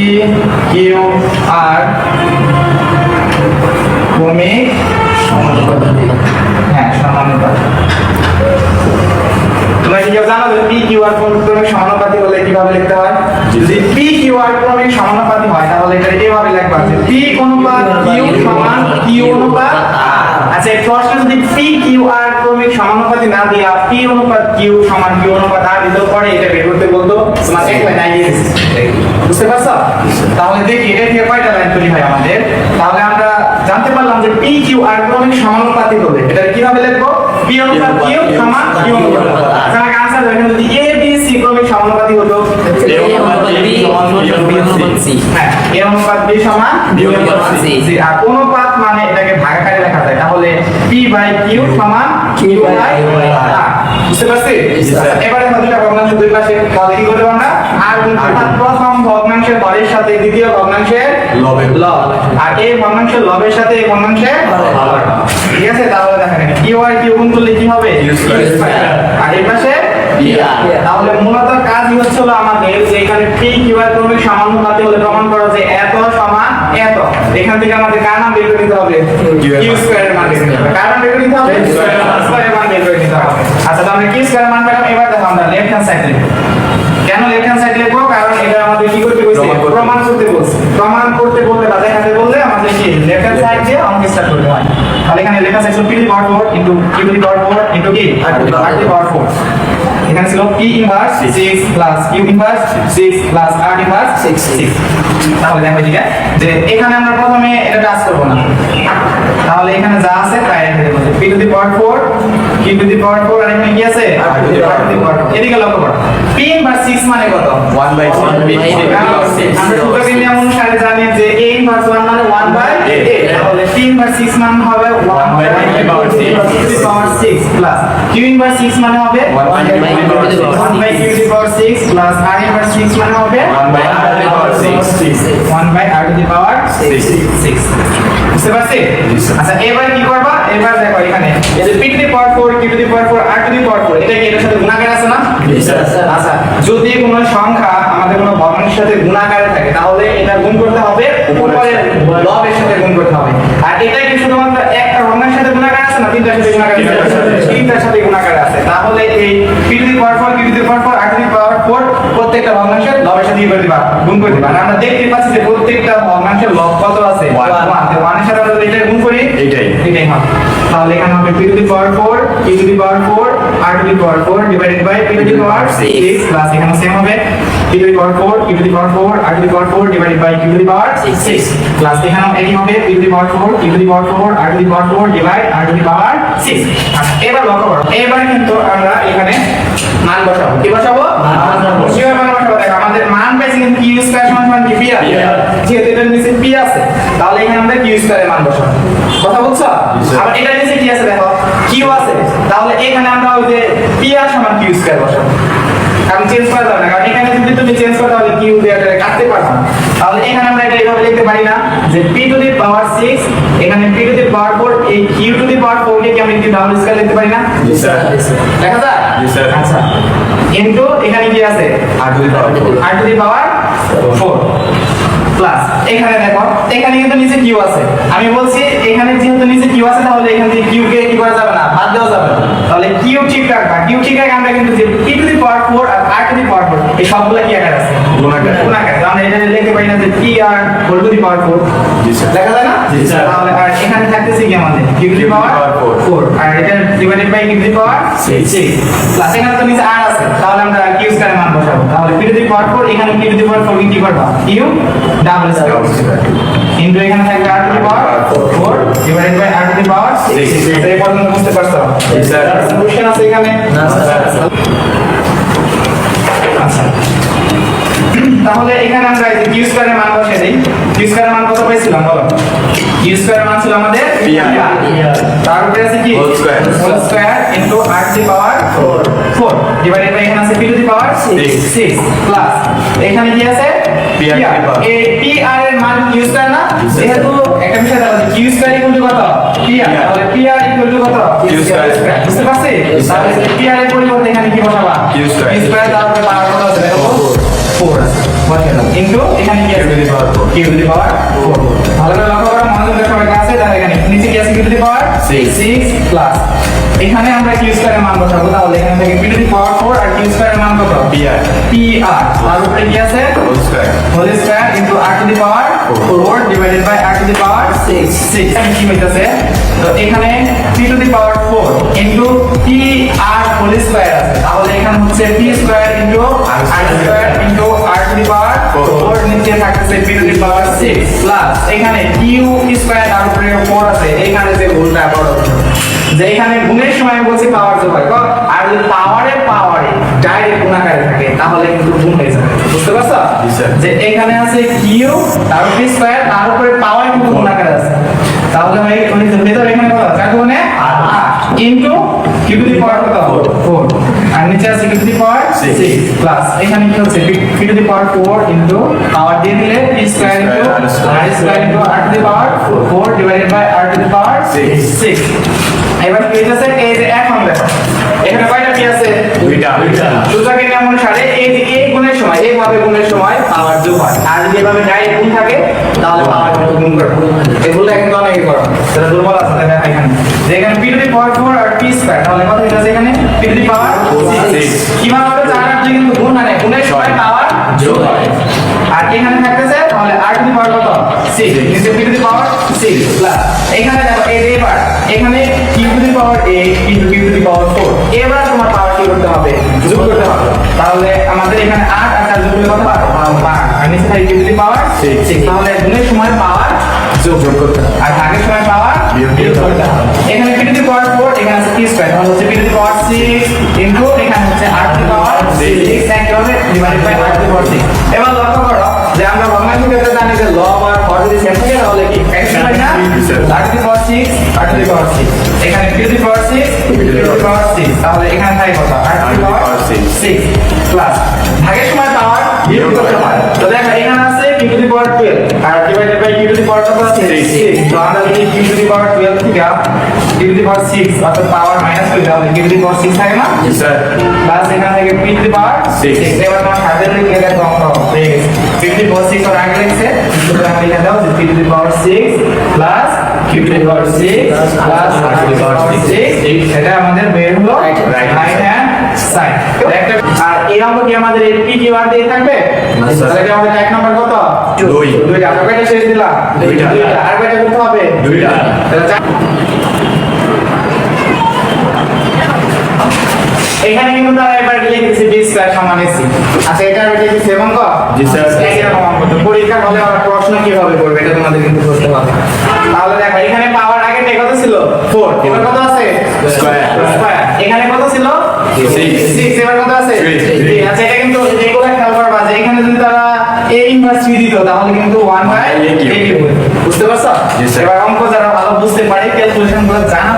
P Q R সমানুপাতিক হ্যাঁ সমানুপাতিক। তোমরা কি কেউ জানো যে পি কিউ আর ক্রমিক সমানুপাতিক হলে কীভাবে লিখতে হয়? যদি পি কিউ আর ক্রমিক সমানুপাতিক হয় তাহলে এটা এইভাবে লিখবা যে পি অনুপাত কিউ সমান কিউ অনুপাত আর আচ্ছা এই প্রশ্ন যদি পি কিউ আর ক্রমিক সমানুপাতি না দিয়া পি অনুপাত কিউ সমান কিউ অনুপাত আর দিতে পারে এটা বের করতে বলতো, তোমার এক লাইন আইডিয়া বুঝতে পারছ? তাহলে দেখি, এটা থেকে কয়টা লাইন তৈরি হয় আমাদের? তাহলে আমরা জানতে পারলাম যে পি কিউ আর ক্রমিক সমানুপাতিক হবে। এটা কীভাবে লিখব? পি অনুপাত কিউ সমান কিউ অনুপাত আচ্ছা আমাকে আনসার দেখেন যদি এ বি সি ক্রমিক সমানুপাতিক হতো A অনুপাত B সমান B অনুপাত হ্যাঁ এ অনুপাত বি সমান বি অনুপাত আর অনুপাত মানে এটাকে ভাগাকারে লেখা যায় তাহলে পি বাই কিউ সমান কিউ বাই বুঝতে পারছি এবারে আমরা ভগ্নাংশ দুই পাশে তাহলে কি করব আমরা আর। প্রথম ভগ্নাংশের হরের সাথে দ্বিতীয় ভগ্নাংশের লবের লব আর এই ভগ্নাংশের লবের সাথে এই ভগ্নাংশের হর। ঠিক আছে তাহলে দেখেন কিউ আর কিউ গুণ করলে কি হবে? এই পাশে তাহলে মূলত কাজই হচ্ছিল আমাদের যে এখানে ঠিক কীভাবে আর সামান্য সমানুপাতি হলে প্রমাণ করা যে এত সমান এত। এখান থেকে আমাদের কার নাম বের করে নিতে হবে? কিউ। স্কয়ারের মান বের করে নিতে হবে কার নাম বের করে নিতে হবে Q square এর মান। স্কয়ারের মান বের করে নিতে হবে আচ্ছা তাহলে কিউ স্কয়ারের মান পেলাম এবার দেখো আমরা লেফট হ্যান্ড সাইড লিখব কেন লেফট হ্যান্ড সাইড লিখব কারণ এটা আমাদের কি করতে বলছে প্রমাণ করতে। প্রমাণ করতে বলছে প্রমাণ করতে বললে বা দেখাতে বললে আমাদের কি লেফট হ্যান্ড সাইড দিয়ে অঙ্ক স্টার্ট করতে হয় তাহলে এখানে লেখা আছে P to the power 4 into Q 4 into কি? আরটি আর টু দি পাওয়ার 4 এখানে ছিল P inverse 6 plus Q inverse 6 plus R inverse 6 তাহলে দেখো ঠিক আছে যে এখানে আমরা প্রথমে এটা টাচ করব না। তাহলে এখানে যা আছে তাই রেখে দেবো। P to the power 4 q to the power 4 R এখানে কি আছে? The power 4 এদিকে লক্ষ্য করো। 6 মানে কত? 1 by 1 by 6 আমরা সূত্র নিয়ম অনুসারে জানি যে a ইনভার্স 1 মানে 1 বাই তাহলে p ইনভার্স 6 মানে হবে 1 by 1 by 6 power 6 plus q inverse 6 মানে হবে 1 by 1 q to the power 1 by q to the power 6 plus r inverse 6 মানে হবে 1 by r to the power 6 1 by r to the power 6 6 বুঝতে পারছি আচ্ছা এবারে কি করবা? এবার দেখো এখানে এই যে p to the power 4 q to the power 4 r to the power 4 এটা কি সাথে গুণাকার আছে না? আচ্ছা যদি কোনো সংখ্যা আমাদের কোনো ভগ্নাংশের সাথে গুণাকারে থাকে তাহলে এটা গুণ করতে হবে উপরের লবের সাথে গুণ করতে হবে। আর এটা কি শুধুমাত্র একটা ভগ্নাংশের সাথে গুণাকার আছে না তিনটার সাথে গুণাকার আছে? তিনটার সাথে। গুণাকার আছে। তাহলে এই p to the power 4 q to the power 4 r to the power 4 প্রত্যেকটা ভগ্নাংশের লবের সাথে করে দিবা? গুণ করে দিবা। আমরা দেখতে পাচ্ছি যে প্রত্যেকটা ভগ্নাংশের লব কত আছে? One. 1 1 এর সাথে যদি এটা গুণ করি এটাই। এটাই হবে তাহলে এখানে হবে p to the power 4 q to the power 4 r to the power 4 divided by p to the power 6 plus এখানে সেম হবে p to the power 4 q to the power 4 r to the power 4 divided by q to the power 6 plus এখানে একই হবে p to the power 4 q to the power 4 r to the power 4 divide r to the power 6 আচ্ছা এবার লক্ষ্য করো এবার কিন্তু আমরা এখানে মান বসাবো কি বসাবো মান বসাবো। কীভাবে মান বসাবো দেখো আমাদের মান পাইছি কিন্তু q স্কয়ার সমান সমান কি আর PR যেহেতু এটার নিচে p আছে তাহলে এখানে আমরা q স্কয়ারের মান বসাবো। কথা বলছো? আবার এটার নিচে কি আছে দেখো? Q আছে। তাহলে এখানে আমরা ওই যে p আর সমান q স্কয়ার বসাবো। কারণ চেঞ্জ করা যাবে না কারণ এখানে যদি তুমি চেঞ্জ করো তাহলে q দিয়ে এটা কাটতে পারবে না। তাহলে এখানে আমরা এটা এইভাবে লিখতে পারি না যে p টু দি পাওয়ার 6 এখানে p টু দি পাওয়ার 4 এই q টু দি পাওয়ার 4 কে কি আমরা কি ডাবল স্কয়ার লিখতে পারি না? জি স্যার দেখা যায় জি স্যার আচ্ছা। ইনটু এখানে কি আছে? R to the power 4 R to the power 4 plus এখানে দেখো এখানে কিন্তু নিচে কিউ আছে। আমি বলছি এখানে যেহেতু নিচে কিউ আছে তাহলে এখান থেকে কিউ কে কি করা যাবে না? বাদ দেওয়া যাবে। না তাহলে কিউ ঠিক রাখবা। কিউ ঠিক রাখে আমরা কিন্তু যে পি টু দি পাওয়ার 4 আর আর টু দি পাওয়ার 4 এই সবগুলা কি আকার আছে। গুণাকার। গুণাকার। আমরা এটা লিখতে পারি না যে P R whole to the power 4 জি স্যার দেখা যায় না? জি, স্যার। তাহলে আর এখানে থাকতেছে কি আমাদের? কিউ টু পাওয়ার 4 আর এটা divided by Q to power 6 plus এখানে তো নিচে আর আছে। তাহলে আমরা কিউ স্কয়ার মান বসাবো। তাহলে কিউ টু পাওয়ার 4 এখানে কিউ টু পাওয়ার 4 কি করবা? কিউ ডাবল স্কয়ার ইনটু এখানে থাকবে আর to the power 4 divided by R to the power 6 এই পর্যন্ত বুঝতে পারছ? জি, স্যার। সলিউশন আছে এখানে? না স্যার তাহলে এখানে আমরা এই যে কিউ স্কয়ারের মান বসিয়ে দেই। কিউ স্কয়ারের মান কত পেয়েছিলাম বলো? কিউ স্কয়ারের মান ছিল আমাদের PR তার উপরে আছে কি? Whole square. Whole square into r to the power 4 4 divided by এখানে আছে p to the power 6 6 plus এখানে কি আছে? P PR এই পি আর এর মান কিউ স্কয়ার না? যেহেতু একটা বিষয় দেখো কিউ স্কয়ার ইকুয়াল টু কত? পি আর তাহলে পি আর ইকুয়াল টু কত? Q square. বুঝতে পারছি? তাহলে পি আর এর পরিবর্তে এখানে কি বসাবা? Q square. Q square তারপরে পাওয়ার কত আছে ইনটু এখানে কি আছে? কিউ টু দি পাওয়ার 4 ভালো করে লক্ষ্য করো মনোযোগ দিয়ে সবাই এখানে নিচে কি আছে? Q to the power 6 plus এখানে আমরা কিউ স্কয়ারের মান বসাবো তাহলে এখান থেকে কিউ টু দি পাওয়ার 4 আর কিউ স্কয়ারের মান কত? PR পি আর তার উপরে কি আছে? Whole square. Whole square into r to the power 4 divided by r to the power 6 6 আমি কি হইতাছে? তো এখানে p to the power 4 into p r whole square আছে। তাহলে এখানে হচ্ছে p square into r square into r to the power 4 নিচে থাকতেছে p to the power 6 plus এখানে q স্কয়ার তার উপরে 4 আছে। এখানে যে ভুলটা বড় যে এখানে গুণের সময় আমি বলছি পাওয়ার যোগ হয়। আর যদি পাওয়ারে পাওয়ারে ডাইরেক্ট গুণাকারে থাকে তাহলে কিন্তু গুণ হয়ে যাবে। বুঝতে পারছ? যে এখানে আছে কিউ তার উপরে স্কয়ার তার উপরে পাওয়ার কিন্তু গুণাকারে আছে তাহলে আমি মানে ভেতরে এখানে কত আছে চার গুণে into Q to the power কত 4 আর নিচে আছে Q to the power Six. 6 plus এখানে কি হচ্ছে? P to the power 4 into power দিয়ে দিলে P square into. R square into R to the power 4 divided by R to the power Six. 6 এবার কি হচ্ছে এই যে এখন দেখো এখানে কয়টা পি আছে? দুইটা। দুইটা। নিয়ম অনুসারে এই যে এই গুণের সময় এইভাবে গুণের সময় পাওয়ার যোগ হয়। আর যদি এভাবে ডাইরেক্ট গুণ থাকে, তাহলে পাওয়ার কিন্তু গুণ করবে এগুলো কিন্তু অনেকে করো সেটা দুর্বল আছে দেখেন এখানে। যে এখানে পি টু দি পাওয়ার 4 আর পি স্কয়ার তাহলে কত হইতাছে এখানে পি টু দি পাওয়ার 6 কীভাবে হবে চার আর দুই কিন্তু গুণ মানে গুণের সময় পাওয়ার যোগ হয়। আর এখানে থাকতেছে, তাহলে আর টু দি পাওয়ার কত? 6 নিচে P to the power 6 plus এখানে দেখো, এই এবার, এখানে Q to the power 8 into Q to the power 4 এবার তোমার পাওয়ার কি করতে হবে? যোগ করতে হবে তাহলে আমাদের এখানে আট আর চার যোগ করলে কত? 12 আর নিচে থাকে কিউ পাওয়ার? 6 তাহলে গুণের সময় পাওয়ার যোগ যোগ করতে হবে। আর ভাগের সময় পাওয়ার বিয়োগ করতে হবে। এখানে পি টু পাওয়ার ফোর এখানে আছে কি স্কয়ার তাহলে হচ্ছে পি পাওয়ার সিক্স ইনটু এখানে হচ্ছে একইভাবে divided by R to the power 6 এবার লক্ষ্য করো যে আমরা ভগ্নাংশ ক্ষেত্রে জানি যে লব আর হর যদি সেম থাকে তাহলে কি একই হয় না আর to the power 6 R to the power 6 এখানে two the power 6 two the power 6 তাহলে এখানে থাকে কত আর টু দি পাওয়ার 6 প্লাস ভাগের সময় পাওয়ার বিয়োগ করতে হয়। তো দেখো by q to the power কত আছে 6 তো আমরা যদি q টু দি পাওয়ার 12 থেকে q টু দি পাওয়ার 6 অর্থাৎ পাওয়ার মাইনাস করে তাহলে q টু দি পাওয়ার 6 থাকে না? জি স্যার প্লাস এখান থেকে p টু দি পাওয়ার 6 এবার তোমার সাথে লিখে দেখো অঙ্ক হয়ে গেছে। P টু দি পাওয়ার 6 আর আগে লিখছে সুতরাং লিখে দাও যে p to the power 6 plus q to the power 6 plus r to the power 6 এটা আমাদের বের হলো রাইট হ্যান্ড সাইড আর এই আমাদের এই p কিউ আর দিয়ে থাকবে? না, স্যার। তাহলে আমাদের এক নম্বর কত? দুই। দুইটা। আমরা কয়টা শেষ দিলাম। দুইটা। আর কয়টা করতে হবে। দুইটা। এখানে কিন্তু তারা এবার লিখেছে বি স্কয়ার সমান এসি আচ্ছা এটা আমি লিখেছি এবং ক জি, স্যার। একই রকম অঙ্ক। তো পরীক্ষার হলে আবার প্রশ্ন কীভাবে করবে এটা তোমাদের কিন্তু বুঝতে হবে। তাহলে দেখো এখানে পাওয়ার আগে কত ছিল? 4 এবার কত আছে? Square. স্কয়ার। এখানে কত ছিল? Six. 6 এবার কত আছে Three. Three। আচ্ছা এটা কিন্তু এখানে যদি তারা a ইনভার্স 3 দিত তাহলে কিন্তু 1 বাই A কিউব বুঝতে পারছ এবার অঙ্ক যারা ভালো বুঝতে পারে ক্যালকুলেশনগুলো জানা